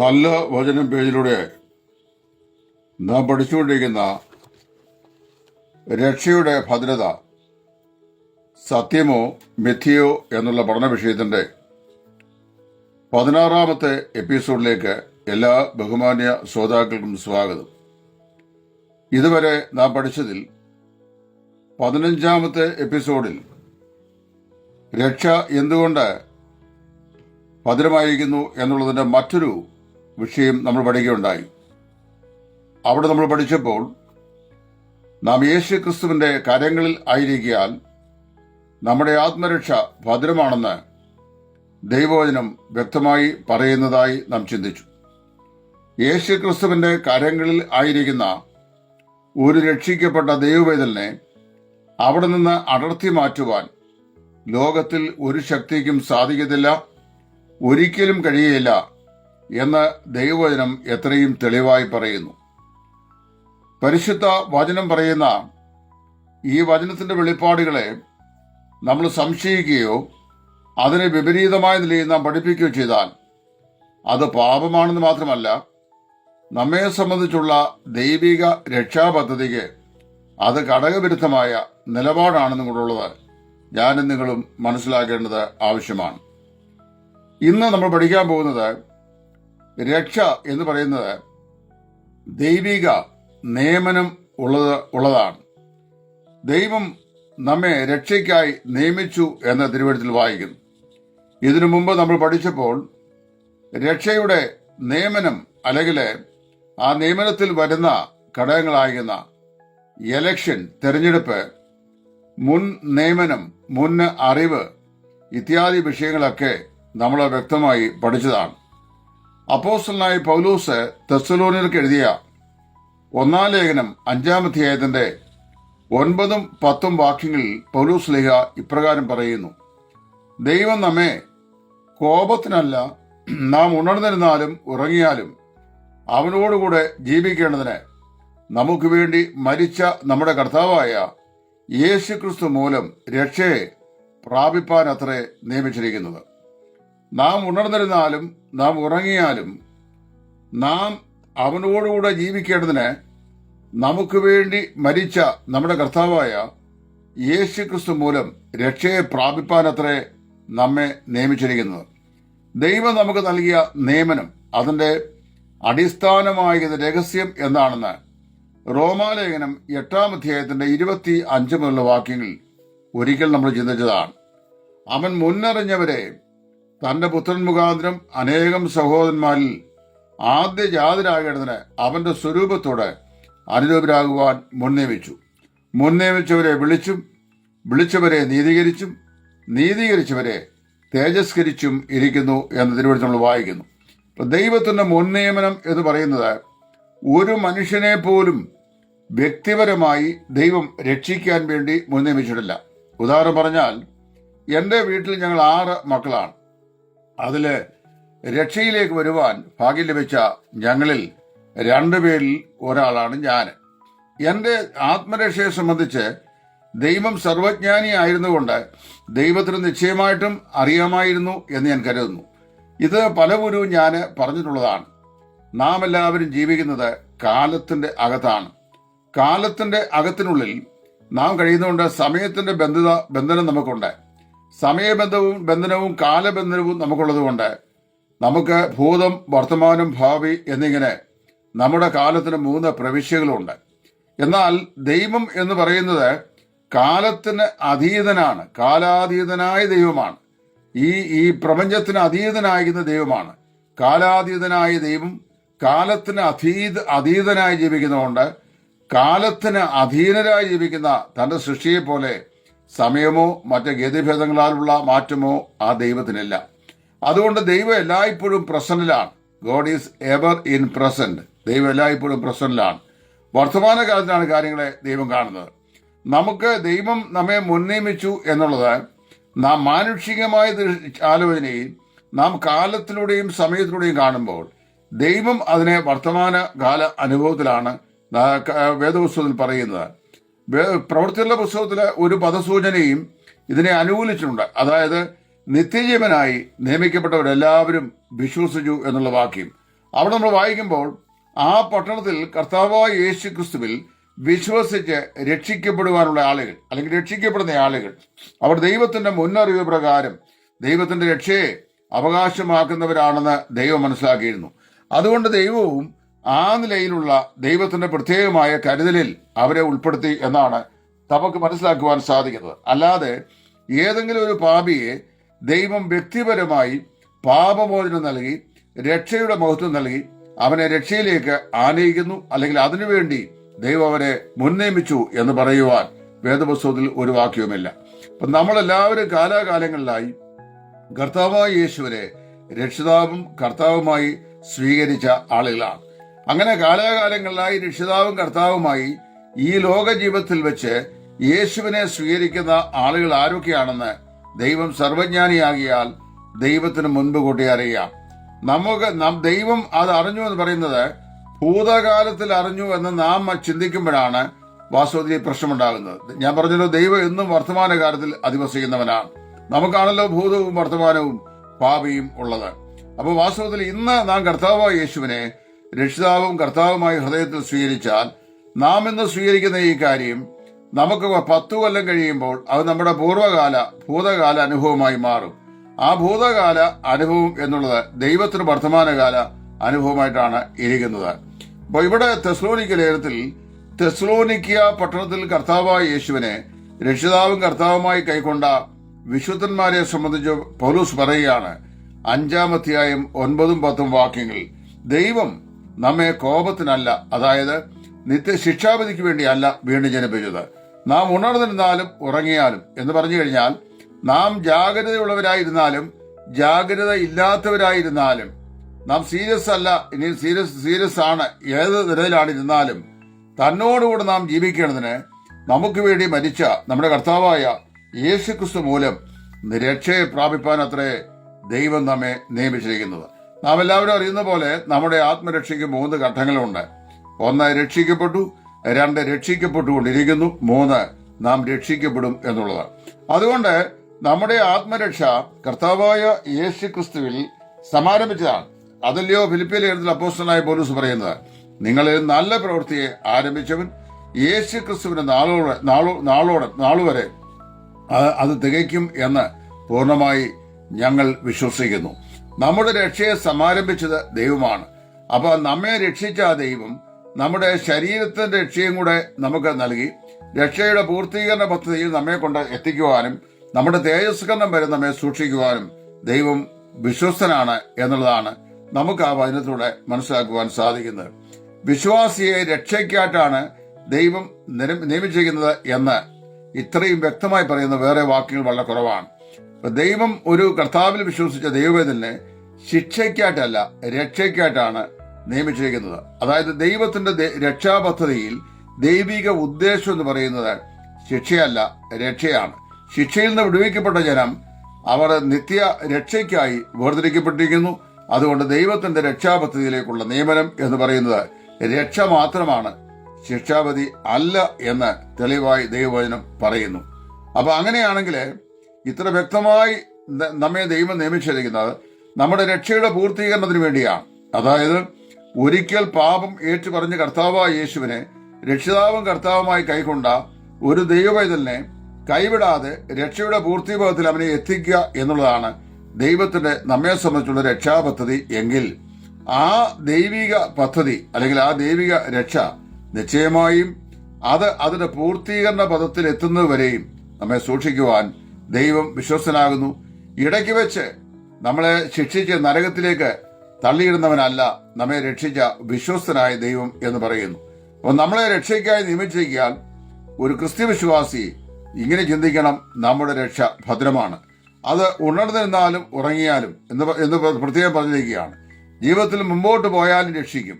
നല്ല വചനം പേജിലൂടെ നാം പഠിച്ചുകൊണ്ടിരിക്കുന്ന രക്ഷയുടെ ഭദ്രത സത്യമോ മിഥ്യയോ എന്നുള്ള പഠന വിഷയത്തിന്റെ പതിനാറാമത്തെ എപ്പിസോഡിലേക്ക് എല്ലാ ബഹുമാന്യ ശ്രോതാക്കൾക്കും സ്വാഗതം. ഇതുവരെ നാം പഠിച്ചതിൽ പതിനഞ്ചാമത്തെ എപ്പിസോഡിൽ രക്ഷ എന്തുകൊണ്ട് ഭദ്രമായിരിക്കുന്നു എന്നുള്ളതിന്റെ മറ്റൊരു വിഷയം നമ്മൾ പഠിക്കുകയുണ്ടായി. അവിടെ നമ്മൾ പഠിച്ചപ്പോൾ നാം യേശു ക്രിസ്തുവിന്റെ കരങ്ങളിൽ ആയിരിക്കാൻ നമ്മുടെ ആത്മരക്ഷ ഭദ്രമാണെന്ന് ദൈവവചനം വ്യക്തമായി പറയുന്നതായി നാം ചിന്തിച്ചു. യേശു ക്രിസ്തുവിന്റെ കരങ്ങളിൽ ആയിരിക്കുന്ന ഒരു രക്ഷിക്കപ്പെട്ട ദൈവവേദലിനെ അവിടെ നിന്ന് അടർത്തി മാറ്റുവാൻ ലോകത്തിൽ ഒരു ശക്തിക്കും സാധിക്കത്തില്ല ഒരിക്കലും കഴിയുകയില്ല എന്ന് ദൈവവചനം എത്രയും തെളിവായി പറയുന്നു. പരിശുദ്ധ വചനം പറയുന്ന ഈ വചനത്തിന്റെ വെളിപ്പാടുകളെ നമ്മൾ സംശയിക്കുകയോ അതിനെ വിപരീതമായ നിലയിൽ നാം പഠിപ്പിക്കുകയോ ചെയ്താൽ അത് പാപമാണെന്ന് മാത്രമല്ല നമ്മെ സംബന്ധിച്ചുള്ള ദൈവിക രക്ഷാപദ്ധതിക്ക് അത് ഘടകവിരുദ്ധമായ നിലപാടാണെന്നും കൂടെയുള്ളത് ഞാനും നിങ്ങളും മനസ്സിലാക്കേണ്ടത് ആവശ്യമാണ്. ഇന്ന് നമ്മൾ പഠിക്കാൻ പോകുന്നത് രക്ഷ എന്ന് പറയുന്നത് ദൈവിക നിയമനം ഉള്ളത് ഉള്ളതാണ്. ദൈവം നമ്മെ രക്ഷയ്ക്കായി നിയമിച്ചു എന്ന തിരുവഴുത്തിൽ വായിക്കുന്നു. ഇതിനു മുമ്പ് നമ്മൾ പഠിച്ചപ്പോൾ രക്ഷയുടെ നിയമനം അല്ലെങ്കിൽ ആ നിയമനത്തിൽ വരുന്ന ഘടകങ്ങളായിരുന്ന എലക്ഷൻ തെരഞ്ഞെടുപ്പ് മുൻ നിയമനം മുൻ അറിവ് ഇത്യാദി വിഷയങ്ങളൊക്കെ നമ്മൾ വ്യക്തമായി പഠിച്ചതാണ്. അപ്പോസ്റ്റലായ പൗലൂസ് തെസ്സലോനിയർക്ക് എഴുതിയ ഒന്നാം ലേഖനം അഞ്ചാം അധ്യായത്തിന്റെ ഒൻപതും പത്തും വാക്യങ്ങളിൽ പൗലൂസ് ലേഖ ഇപ്രകാരം പറയുന്നു. ദൈവം നമ്മെ കോപത്തിനല്ല നാം ഉണർന്നിരുന്നാലും ഉറങ്ങിയാലും അവനോടുകൂടെ ജീവിക്കേണ്ടതിന് നമുക്ക് വേണ്ടി മരിച്ച നമ്മുടെ കർത്താവായ യേശുക്രിസ്തു മൂലം രക്ഷയെ പ്രാപിപ്പാൻ അത്രേ നിയമിച്ചിരിക്കുന്നത്. നാം ഉണർന്നിരുന്നാലും നാം ഉറങ്ങിയാലും നാം അവനോടുകൂടെ ജീവിക്കേണ്ടതിന് നമുക്ക് വേണ്ടി മരിച്ച നമ്മുടെ കർത്താവായ യേശു ക്രിസ്തു മൂലം രക്ഷയെ പ്രാപിപ്പാനത്രേ നമ്മെ നിയമിച്ചിരിക്കുന്നത്. ദൈവം നമുക്ക് നൽകിയ നിയമനം അതിന്റെ അടിസ്ഥാനമായത് രഹസ്യം എന്താണെന്ന് റോമാലേഖനം എട്ടാം അധ്യായത്തിന്റെ ഇരുപത്തി അഞ്ച് മുതലുള്ള വാക്യങ്ങൾ ഒരിക്കൽ നമ്മൾ ചിന്തിച്ചതാണ്. അവൻ മുന്നറിഞ്ഞവരെ തന്റെ പുത്രൻ മുഖാന്തരം അനേകം സഹോദരന്മാരിൽ ആദ്യ ജാതരാകേണ്ടതിന് അവന്റെ സ്വരൂപത്തോടെ അനുരൂപരാകുവാൻ മുൻനിയമിച്ചു മുൻനിയമിച്ചവരെ വിളിച്ചും വിളിച്ചവരെ നീതീകരിച്ചും നീതീകരിച്ചവരെ തേജസ്കരിച്ചും ഇരിക്കുന്നു എന്ന് തിരുവനന്തപുരത്ത് നമ്മൾ വായിക്കുന്നു. ദൈവത്തിന്റെ മുൻനിയമനം എന്ന് പറയുന്നത് ഒരു മനുഷ്യനെ പോലും വ്യക്തിപരമായി ദൈവം രക്ഷിക്കാൻ വേണ്ടി മുൻനിയമിച്ചിട്ടില്ല ഉദാഹരണം പറഞ്ഞാൽ എന്റെ വീട്ടിൽ ഞങ്ങൾ ആറ് മക്കളാണ്. അതിൽ രക്ഷയിലേക്ക് വരുവാൻ ഭാഗ്യം ലഭിച്ച ഞങ്ങളിൽ രണ്ടുപേരിൽ ഒരാളാണ് ഞാൻ. എന്റെ ആത്മരക്ഷയെ സംബന്ധിച്ച് ദൈവം സർവജ്ഞാനി ആയിരുന്നുകൊണ്ട് ദൈവത്തിന് നിശ്ചയമായിട്ടും അറിയാമായിരുന്നു എന്ന് ഞാൻ കരുതുന്നു. ഇത് പലവരും ഞാൻ പറഞ്ഞിട്ടുള്ളതാണ്. നാം എല്ലാവരും ജീവിക്കുന്നത് കാലത്തിന്റെ അകത്താണ്. കാലത്തിന്റെ അകത്തിനുള്ളിൽ നാം കഴിയുന്നതുകൊണ്ട് സമയത്തിന്റെ ബന്ധത ബന്ധനം നമുക്കുണ്ട്. സമയബന്ധവും ബന്ധനവും കാലബന്ധനവും നമുക്കുള്ളതുകൊണ്ട് നമുക്ക് ഭൂതം വർത്തമാനം ഭാവി എന്നിങ്ങനെ നമ്മുടെ കാലത്തിന് മൂന്ന് പ്രവിശ്യകളുണ്ട്. എന്നാൽ ദൈവം എന്ന് പറയുന്നത് കാലത്തിന് അതീതനാണ്. കാലാതീതനായ ദൈവമാണ്. ഈ ഈ പ്രപഞ്ചത്തിന് അതീതനായിരുന്ന ദൈവമാണ്. കാലാതീതനായ ദൈവം കാലത്തിന് അധീത അതീതനായി ജീവിക്കുന്നതുകൊണ്ട് കാലത്തിന് അധീനരായി ജീവിക്കുന്ന തന്റെ സൃഷ്ടിയെ പോലെ സമയമോ മറ്റ് ഗതിഭേദങ്ങളാലുള്ള മാറ്റമോ ആ ദൈവത്തിനില്ല. അതുകൊണ്ട് ദൈവം എല്ലായ്പ്പോഴും പ്രസന്റിലാണ് God is ever in present ദൈവം എല്ലായ്പ്പോഴും പ്രസന്റിലാണ് വർത്തമാനകാലത്താണ് കാര്യങ്ങളെ ദൈവം കാണുന്നത്. നമുക്ക് ദൈവം നമ്മെ മുൻനിയമിച്ചു എന്നുള്ളത് നാം മാനുഷികമായ ആലോചനയിൽ നാം കാലത്തിലൂടെയും സമയത്തിലൂടെയും കാണുമ്പോൾ ദൈവം അതിനെ വർത്തമാന കാല അനുഭവത്തിലാണ് വേദപുസ്തകത്തിൽ പറയുന്നത്. പ്രവൃത്തിയുള്ള പുസ്തകത്തിലെ ഒരു പദസൂചനയും ഇതിനെ അനുകൂലിച്ചിട്ടുണ്ട്. അതായത് നിത്യജീവനായി നിയമിക്കപ്പെട്ടവരെല്ലാവരും വിശ്വസിച്ചു എന്നുള്ള വാക്യം. അവിടെ നമ്മൾ വായിക്കുമ്പോൾ ആ പട്ടണത്തിൽ കർത്താവായ യേശു ക്രിസ്തുവിൽ വിശ്വസിച്ച് രക്ഷിക്കപ്പെടുവാനുള്ള ആളുകൾ അല്ലെങ്കിൽ രക്ഷിക്കപ്പെടുന്ന ആളുകൾ. അവർ ദൈവത്തിന്റെ മുന്നറിവ് പ്രകാരം ദൈവത്തിന്റെ രക്ഷയെ അവകാശമാക്കുന്നവരാണെന്ന് ദൈവം മനസ്സിലാക്കിയിരുന്നു. അതുകൊണ്ട് ദൈവവും ആ നിലയിലുള്ള ദൈവത്തിന്റെ പ്രത്യേകമായ കരുതലിൽ അവരെ ഉൾപ്പെടുത്തി എന്നാണ് നമുക്ക് മനസ്സിലാക്കുവാൻ സാധിക്കുന്നത്. അല്ലാതെ ഏതെങ്കിലും ഒരു പാപിയെ ദൈവം വ്യക്തിപരമായി പാപമോചനം നൽകി രക്ഷയുടെ മഹത്വം നൽകി അവനെ രക്ഷയിലേക്ക് ആനയിക്കുന്നു അല്ലെങ്കിൽ അതിനുവേണ്ടി ദൈവം അവരെ മുൻനിയമിച്ചു എന്ന് പറയുവാൻ വേദപുസ്തകത്തിൽ ഒരു വാക്യവുമില്ല. അപ്പൊ നമ്മളെല്ലാവരും കാലാകാലങ്ങളിലായി കർത്താവായ യേശുവരെ രക്ഷിതാവും കർത്താവുമായി സ്വീകരിച്ച ആളുകളാണ്. അങ്ങനെ കാലാകാലങ്ങളിലായി രക്ഷിതാവും കർത്താവുമായി ഈ ലോക ജീവിതത്തിൽ വെച്ച് യേശുവിനെ സ്വീകരിക്കുന്ന ആളുകൾ ആരൊക്കെയാണെന്ന് ദൈവം സർവജ്ഞാനിയാകിയാൽ ദൈവത്തിന് മുൻപ് കൂട്ടി അറിയാം നമുക്ക് നാം ദൈവം അത് അറിഞ്ഞു എന്ന് പറയുന്നത് ഭൂതകാലത്തിൽ അറിഞ്ഞു എന്ന് നാം ചിന്തിക്കുമ്പോഴാണ് വാസ്തവത്തിൽ പ്രശ്നമുണ്ടാകുന്നത്. ഞാൻ പറഞ്ഞല്ലോ ദൈവം എന്നും വർത്തമാനകാലത്തിൽ അധിവസിക്കുന്നവനാണ്. നമുക്കാണല്ലോ ഭൂതവും വർത്തമാനവും ഭാവിയും ഉള്ളത്. അപ്പോൾ വാസ്തവത്തിൽ ഇന്ന് നാം കർത്താവ് യേശുവിനെ രക്ഷിതാവും കർത്താവുമായി ഹൃദയത്തിൽ സ്വീകരിച്ചാൽ നാം ഇന്ന് സ്വീകരിക്കുന്ന ഈ കാര്യം നമുക്ക് പത്തു കൊല്ലം കഴിയുമ്പോൾ അത് നമ്മുടെ പൂർവകാല ഭൂതകാല അനുഭവമായി മാറും. ആ ഭൂതകാല അനുഭവം എന്നുള്ളത് ദൈവത്തിന് വർത്തമാനകാല അനുഭവമായിട്ടാണ് ഇരിക്കുന്നത്. അപ്പോൾ ഇവിടെ തെസ്ലോനിക്ക ലേഖനത്തിൽ തെസ്ലോനിക്ക പട്ടണത്തിൽ കർത്താവായ യേശുവിനെ രക്ഷിതാവും കർത്താവുമായി കൈക്കൊണ്ട വിശുദ്ധന്മാരെ സംബന്ധിച്ച് പൗലൂസ് പറയുകയാണ്. അഞ്ചാം അധ്യായം ഒൻപതും പത്തും വാക്യങ്ങളിൽ ദൈവം നമ്മെ കോപത്തിനല്ല അതായത് നിത്യ ശിക്ഷാവിധിക്ക് വേണ്ടിയല്ല വീണ്ടും ജനിപ്പിച്ചത് നാം ഉണർന്നിരുന്നാലും ഉറങ്ങിയാലും എന്ന് പറഞ്ഞു കഴിഞ്ഞാൽ നാം ജാഗ്രതയുള്ളവരായിരുന്നാലും ജാഗ്രത ഇല്ലാത്തവരായിരുന്നാലും നാം സീരിയസ് അല്ല ഇനി സീരിയസ് സീരിയസ് ആണ് ഏത് നിലയിലാണിരുന്നാലും തന്നോടുകൂടെ നാം ജീവിക്കേണ്ടതിന് നമുക്ക് വേണ്ടി മരിച്ച നമ്മുടെ കർത്താവായ യേശുക്രിസ്തു മൂലം രക്ഷയെ പ്രാപിപ്പാൻ അത്രേ ദൈവം നമ്മെ നിയമിച്ചിരിക്കുന്നത്. നാം എല്ലാവരും അറിയുന്ന പോലെ നമ്മുടെ ആത്മരക്ഷയ്ക്ക് മൂന്ന് ഘട്ടങ്ങളുണ്ട്. ഒന്ന് രക്ഷിക്കപ്പെട്ടു രണ്ട് രക്ഷിക്കപ്പെട്ടുകൊണ്ടിരിക്കുന്നു മൂന്ന് നാം രക്ഷിക്കപ്പെടും എന്നുള്ളത്. അതുകൊണ്ട് നമ്മുടെ ആത്മരക്ഷ കർത്താവായ യേശു ക്രിസ്തുവിൽ സമാരംഭിച്ചതാണ്. അതല്ലയോ ഫിലിപ്പിയ എഴുതുന്ന അപ്പോസ്റ്റനായ പോലീസ് പറയുന്നത്? നിങ്ങളിൽ നല്ല പ്രവൃത്തിയെ ആരംഭിച്ചവൻ യേശു ക്രിസ്തുവിന്റെ നാളോടെ നാളോ നാളോടെ നാളുവരെ അത് തികയ്ക്കും എന്ന് പൂർണമായി ഞങ്ങൾ വിശ്വസിക്കുന്നു. നമ്മുടെ രക്ഷയെ സമാരംഭിച്ചത് ദൈവമാണ്. അപ്പൊ നമ്മെ രക്ഷിച്ച ആ ദൈവം നമ്മുടെ ശരീരത്തിന്റെ രക്ഷയും കൂടെ നമുക്ക് നൽകി രക്ഷയുടെ പൂർത്തീകരണ പദ്ധതിയിൽ നമ്മെ കൊണ്ട് എത്തിക്കുവാനും നമ്മുടെ തേജസ്കരണം വരെ നമ്മെ സൂക്ഷിക്കുവാനും ദൈവം വിശ്വസ്തനാണ് എന്നുള്ളതാണ് നമുക്ക് ആ വചനത്തിലൂടെ മനസ്സിലാക്കുവാൻ സാധിക്കുന്നത്. വിശ്വാസിയെ രക്ഷയ്ക്കായിട്ടാണ് ദൈവം നിയമിച്ചിരിക്കുന്നത് എന്ന് ഇത്രയും വ്യക്തമായി പറയുന്ന വേറെ വാക്കുകൾ വളരെ കുറവാണ്. ദൈവം ഒരു കർത്താവിൽ വിശ്വസിച്ച ദൈവവേദനെ ശിക്ഷയ്ക്കായിട്ടല്ല രക്ഷയ്ക്കായിട്ടാണ് നിയമിച്ചിരിക്കുന്നത്. അതായത് ദൈവത്തിന്റെ രക്ഷാപദ്ധതിയിൽ ദൈവിക ഉദ്ദേശം എന്ന് പറയുന്നത് ശിക്ഷയല്ല രക്ഷയാണ്. ശിക്ഷയിൽ നിന്ന് വിടുവിക്കപ്പെട്ട ജനം അവർ നിത്യ രക്ഷയ്ക്കായി വേർതിരിക്കപ്പെട്ടിരിക്കുന്നു. അതുകൊണ്ട് ദൈവത്തിന്റെ രക്ഷാപദ്ധതിയിലേക്കുള്ള നിയമനം എന്ന് പറയുന്നത് രക്ഷ മാത്രമാണ് ശിക്ഷാപതി അല്ല എന്ന് തെളിവായി ദൈവവചനം പറയുന്നു. അപ്പൊ അങ്ങനെയാണെങ്കിൽ ഇത്ര വ്യക്തമായി നമ്മെ ദൈവം നിയമിച്ചിരിക്കുന്നത് നമ്മുടെ രക്ഷയുടെ പൂർത്തീകരണത്തിന് വേണ്ടിയാണ്. അതായത് ഒരിക്കൽ പാപം ഏറ്റുപറഞ്ഞ് കർത്താവായ യേശുവിനെ രക്ഷിതാവും കർത്താവുമായി കൈക്കൊണ്ട ഒരു ദൈവവൈതലിനെ കൈവിടാതെ രക്ഷയുടെ പൂർത്തീഭവത്തിൽ അവനെ എത്തിക്കുക എന്നുള്ളതാണ് ദൈവത്തിന്റെ നമ്മെ സംബന്ധിച്ചുള്ള രക്ഷാപദ്ധതി എങ്കിൽ ആ ദൈവിക പദ്ധതി അല്ലെങ്കിൽ ആ ദൈവിക രക്ഷ നിശ്ചയമായും അത് അതിന്റെ പൂർത്തീകരണ പദത്തിൽ എത്തുന്നതുവരെയും നമ്മെ സൂക്ഷിക്കുവാൻ ദൈവം വിശ്വസനാകുന്നു ഇടയ്ക്ക് വെച്ച് നമ്മളെ ശിക്ഷിച്ച് നരകത്തിലേക്ക് തള്ളിയിടുന്നവനല്ല നമ്മെ രക്ഷിച്ച വിശ്വസ്തനായ ദൈവം എന്ന് പറയുന്നു. അപ്പോൾ നമ്മളെ രക്ഷയ്ക്കായി നിയമിച്ചിരിക്കാൻ ഒരു ക്രിസ്ത്യ വിശ്വാസി ഇങ്ങനെ ചിന്തിക്കണം നമ്മുടെ രക്ഷ ഭദ്രമാണ്. അത് ഉണർന്നിരുന്നാലും ഉറങ്ങിയാലും എന്ന് എന്ന് പ്രത്യേകം പറഞ്ഞിരിക്കുകയാണ്. ജീവിതത്തിൽ മുമ്പോട്ട് പോയാലും രക്ഷിക്കും.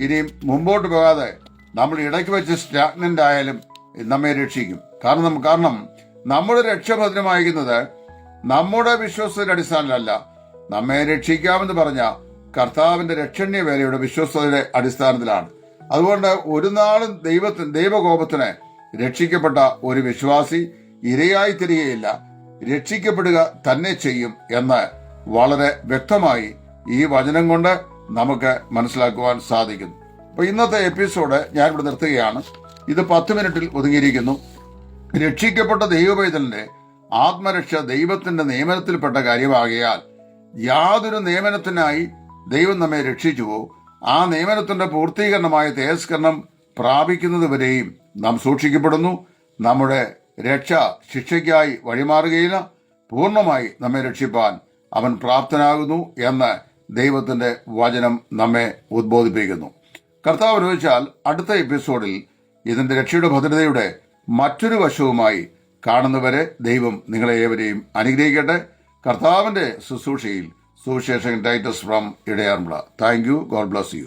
ഇനിയും മുമ്പോട്ട് പോകാതെ നമ്മൾ ഇടയ്ക്ക് വെച്ച് സ്റ്റാഗ്നന്റ് ആയാലും നമ്മെ രക്ഷിക്കും. കാരണം കാരണം നമ്മുടെ രക്ഷഭദ്രമായിരിക്കുന്നത് നമ്മുടെ വിശ്വാസത്തിന്റെ അടിസ്ഥാനത്തിലല്ല. നമ്മെ രക്ഷിക്കാമെന്ന് പറഞ്ഞ കർത്താവിന്റെ രക്ഷണീയ വേലയുടെ വിശ്വസ്തയുടെ അടിസ്ഥാനത്തിലാണ്. അതുകൊണ്ട് ഒരു നാളും ദൈവത്തിന് ദൈവകോപത്തിന് രക്ഷിക്കപ്പെട്ട ഒരു വിശ്വാസി ഇരയായി തിരികെയില്ല. രക്ഷിക്കപ്പെടുക തന്നെ ചെയ്യും എന്ന് വളരെ വ്യക്തമായി ഈ വചനം കൊണ്ട് നമുക്ക് മനസ്സിലാക്കുവാൻ സാധിക്കുന്നു. അപ്പൊ ഇന്നത്തെ എപ്പിസോഡ് ഞാനിവിടെ നിർത്തുകയാണ്. ഇത് പത്ത് മിനിറ്റിൽ ഒതുങ്ങിയിരിക്കുന്നു. രക്ഷിക്കപ്പെട്ട ദൈവപൈതലിന്റെ ആത്മരക്ഷ ദൈവത്തിന്റെ നിയമനത്തിൽപ്പെട്ട കാര്യമാകയാൽ യാതൊരു നിയമനത്തിനായി ദൈവം നമ്മെ രക്ഷിച്ചുവോ ആ നിയമനത്തിന്റെ പൂർത്തീകരണമായ തേജസ്കരണം പ്രാപിക്കുന്നതുവരെയും നാം സൂക്ഷിക്കപ്പെടുന്നു. നമ്മുടെ രക്ഷ ശിക്ഷയ്ക്കായി വഴിമാറുകയില്ല. പൂർണമായി നമ്മെ രക്ഷിപ്പാൻ അവൻ പ്രാപ്തനാകുന്നു എന്ന് ദൈവത്തിന്റെ വചനം നമ്മെ ഉദ്ബോധിപ്പിക്കുന്നു. കർത്താവ് അനുവദിച്ചാൽ അടുത്ത എപ്പിസോഡിൽ ഇതിന്റെ രക്ഷയുടെ ഭദ്രതയുടെ മറ്റൊരു വശവുമായി കാണുന്നവരെ ദൈവം നിങ്ങളെ ഏവരെയും അനുഗ്രഹിക്കട്ടെ. കർത്താവിന്റെ ശുശ്രൂഷയിൽ സുവിശേഷൻ Titus from Idayaranmula. Thank you God bless you